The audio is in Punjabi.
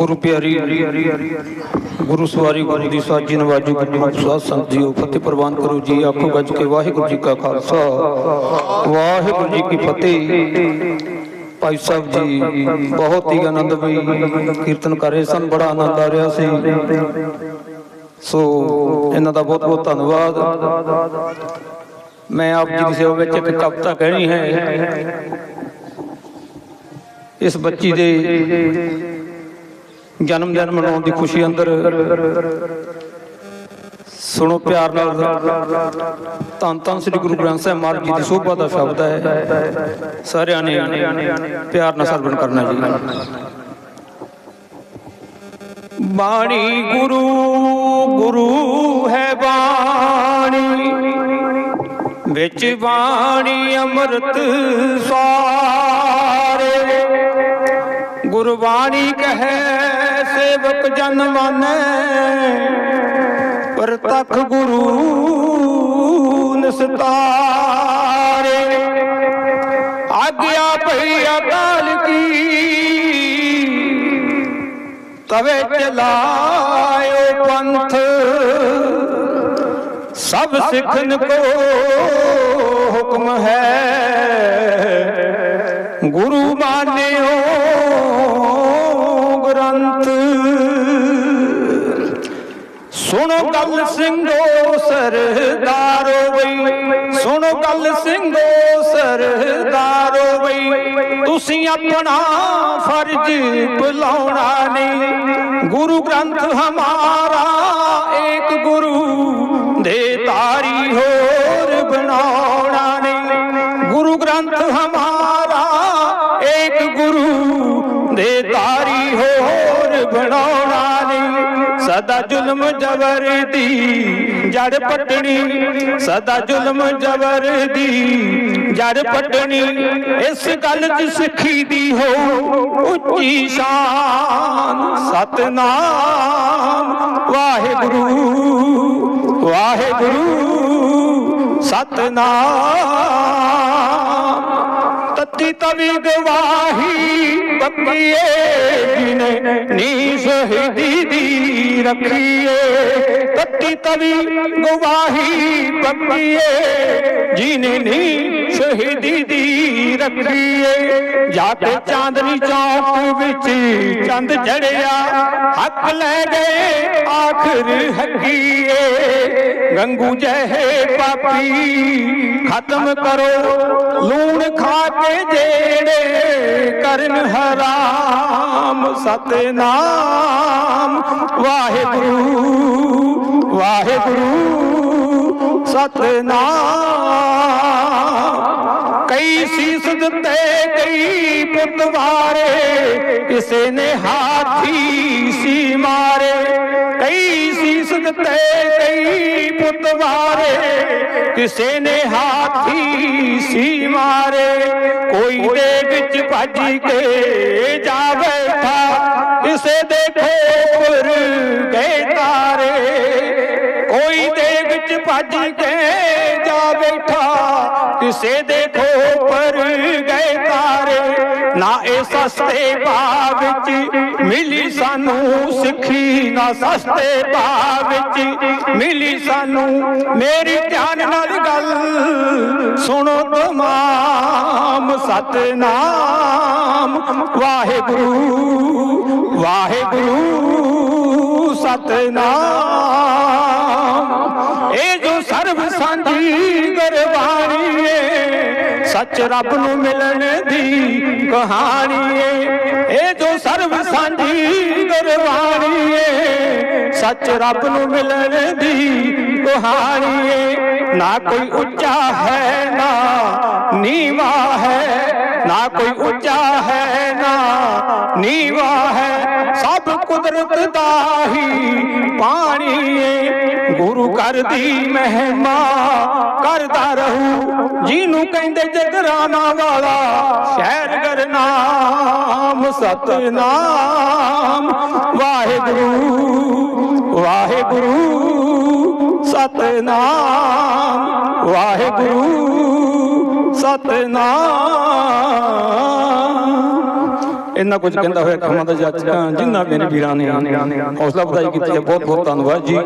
ਗੁਰੂ ਪਿਆਰੀ, ਗੁਰੂ ਸਵਾਰੀ ਗੁਰੂ ਦੀ ਸਾਜੀ ਨਵਾਜੂ ਗੁਰੂ ਸਾਧ ਸੰਤ ਜੀਓ, ਫਤਿਹ ਪ੍ਰਵਾਨ ਕਰੋ ਜੀ, ਆਖੋ ਗੱਜ ਕੇ ਵਾਹਿਗੁਰੂ ਜੀ ਕਾ ਖਾਲਸਾ। ਵਾਹਿਗੁਰੂ ਜੀ ਕੀ ਫਤਿਹ। ਭਾਈ ਸਾਹਿਬ ਜੀ, ਬਹੁਤ ਹੀ ਆਨੰਦਮਈ ਕੀਰਤਨ ਕਰ ਰਹੇ ਸਨ, ਬੜਾ ਆਨੰਦ ਆ ਰਿਹਾ ਸੀ। ਸੋ, ਇਹਨਾਂ ਦਾ ਬਹੁਤ ਬਹੁਤ ਧੰਨਵਾਦ। ਮੈਂ ਆਪ ਜੀ ਦੀ ਸੇਵਾ ਵਿੱਚ ਇੱਕ ਕਵਿਤਾ ਕਹਿਣੀ ਹੈ। ਇਸ ਬੱਚੀ ਦੇ ਜਨਮ ਦਿਨ ਮਨਾਉਣ ਦੀ ਖੁਸ਼ੀ ਅੰਦਰ। ਸੁਣੋ ਪਿਆਰ ਨਾਲ। ਧੰਨ ਧੰਨ ਸ੍ਰੀ ਗੁਰੂ ਗ੍ਰੰਥ ਸਾਹਿਬ ਮਹਾਰਾਜ ਜੀ ਦੀ ਸੋਭਾ ਦਾ ਸ਼ਬਦ ਹੈ। ਸਾਰਿਆਂ ਨੇ ਪਿਆਰ ਨਾਲ ਸਰਵਣ ਕਰਨਾ ਜੀ। ਬਾਣੀ ਗੁਰੂ ਗੁਰੂ ਹੈ ਬਾਣੀ। ਵਿੱਚ ਬਾਣੀ ਅੰਮ੍ਰਿਤ ਸਾਰੇ। ਗੁਰਬਾਣੀ ਕਹੈ, ਸੇਵਕ ਜਨ ਮਾਨੈ। ਪ੍ਰਤਖ ਗੁਰੂ ਨਿਸਤਾਰੇ। ਆਗਿਆ ਭਈ ਅਕਾਲ ਕੀ। ਤਵੇ ਚਲਾਇਓ ਪੰਥ। ਸਭ ਸਿੱਖਨ ਕੋ ਹੁਕਮ ਹੈ। ਗੁਰੂ ਮਾਨਿਓ ਗ੍ਰੰਥ ਸੁਣੋ ਗੱਲ ਸਿੰਘੋ ਸਰਦਾਰੋ ਬਈ, ਸੁਣੋ ਗੱਲ ਸਿੰਘੋ ਸਰਦਾਰੋ ਬਈ। ਤੁਸੀਂ ਆਪਣਾ ਫਰਜ਼ ਭੁਲਾਉਣਾ ਨਹੀਂ। ਗੁਰੂ ਗ੍ਰੰਥ ਹਮਾਰਾ ਏਕ ਗੁਰੂ ਦੇ ਤਾਰੀ ਹੋਰ ਬਣਾਉਣਾ ਨਹੀਂ। ਗੁਰੂ ਗ੍ਰੰਥ ਹਮਾਰਾ ਤਾਰੀ ਹੋਰ ਬਣਾਉਣਾ ਨਹੀਂ। ਸਦਾ ਜ਼ੁਲਮ ਜਬਰ ਦੀ ਜੜ ਪਟਣੀ, ਸਦਾ ਜ਼ੁਲਮ ਜਬਰ ਦੀ ਜੜ ਪਟਣੀ। ਇਸ ਗੱਲ 'ਚ ਸਿੱਖੀ ਦੀ ਹੋ ਉੱਚੀ ਸ਼ਾਨ। ਸਤਨਾਮ ਵਾਹਿਗੁਰੂ ਵਾਹਿਗੁਰੂ, ਸਤਨਾਮ। ਤਤੀ ਤਵੀ ਗਵਾਹੀ ਬੱਕੀਏ ਜਿਨੇ ਨੀ ਸ਼ਹੀਦੀ ਦੀ ਰੱਖੀਏ। ਤੱਤੀ ਤਵੀ ਗਵਾਹੀ ਬੱਕੀਏ ਜਿਨੇ ਨੀ ਸ਼ਹੀਦੀ ਦੀ ਰੱਖੀਏ ਜਾ ਕੇ ਚਾਂਦਨੀ ਚੌਕ ਵਿੱਚ ਚੰਦ ਚੜਿਆ ਹੱਕ ਲੈ ਗਏ ਆਖਰ ਹੱਕੀਏ ਗੰਗੂ ਜਹੇ ਪਾਪੀ ਖਤਮ ਕਰੋ ਲੂਣ ਖਾ ਕੇ ਜਿਹੜੇ ਕਰਨ ਹਰਾਮ ਸਤਨਾਮ ਵਾਹਿਗੁਰੂ ਵਾਹਿਗੁਰੂ ਸਤਨਾਮ। ਦਿੱਤੇ ਕਈ ਪੁੱਤਵਾਰੇ ਕਿਸੇ ਨੇ ਹਾਥੀ ਸੀ ਮਾਰੇ, ਕਈ ਸੀਸ ਦਿੱਤੇ ਕਈ ਪੁੱਤਵਾਰੇ ਕਿਸੇ ਨੇ ਹਾਥੀ ਸੀ ਮਾਰੇ, ਕੋਈ ਦੇ ਵਿੱਚ ਭੱਜ ਕੇ ਜਾ ਬੈਠਾ, ਕਿਸੇ ਦੇ ਖੋਪਰ ਗਏ ਤਾਰੇ, ਕੋਈ ਦੇ ਵਿੱਚ ਭੱਜ ਕੇ ਜਾ ਬੈਠਾ, ਕਿਸੇ ਦੇ ਨਾ ਇਹ ਸਸਤੇ ਭਾਅ ਵਿੱਚ ਮਿਲੀ ਸਾਨੂੰ ਸਿੱਖੀ, ਨਾ ਸਸਤੇ ਭਾਅ ਵਿੱਚ ਮਿਲੀ ਸਾਨੂੰ। ਮੇਰੀ ਧਿਆਨ ਨਾਲ ਗੱਲ ਸੁਣੋ ਤਮਾਮ ਸਤਨਾਮ। ਵਾਹਿਗੁਰੂ ਵਾਹਿਗੁਰੂ। ਸਤਨਾਮ। ਇਹ ਜੋ ਸਰਬ ਸਾਂਝੀ ਗਰਬਾਣੀ ਏ ਸੱਚ ਰੱਬ ਨੂੰ ਮਿਲਣ ਦੀ ਕਹਾਣੀ ਏ ਇਹ ਜੋ ਸਰਬ ਸਾਂਝੀ ਗਰਬਾਣੀ ਏ ਸੱਚ ਰੱਬ ਨੂੰ ਮਿਲਣ ਦੀ ਕਹਾਣੀ ਏ ਨਾ ਕੋਈ ਉੱਚਾ ਹੈ, ਨਾ ਨੀਵਾ ਹੈ, ਨਾ ਕੋਈ ਉੱਚਾ ਹੈ, ਨਾ ਨੀਵਾ ਕੁਦਰਤ ਦਾ ਹੀ ਪਾਣੀ ਏ। ਗੁਰੂ ਘਰ ਦੀ ਮਹਿਮਾ ਕਰਦਾ ਰਹੂ। ਜਿਹਨੂੰ ਕਹਿੰਦੇ ਜਗਰਾਨਾ ਵਾਲਾ, ਸ਼ਹਿਰ ਗਰਨਾਮ ਸਤਨਾਮ। ਵਾਹਿਗੁਰੂ ਵਾਹਿਗੁਰੂ, ਸਤਨਾਮ। ਵਾਹਿਗੁਰੂ, ਸਤਨਾਮ। ਇੰਨਾ ਕੁਝ ਕਹਿੰਦਾ ਹੋਇਆ ਖਮਾ ਦਾ ਜੱਜ ਜਿੰਨਾ ਮੇਰੇ ਵੀਰਾਂ ਨੇ ਹੌਸਲਾ ਵਧਾਈ ਕੀਤੀ ਹੈ ਬਹੁਤ ਬਹੁਤ ਧੰਨਵਾਦ ਜੀ।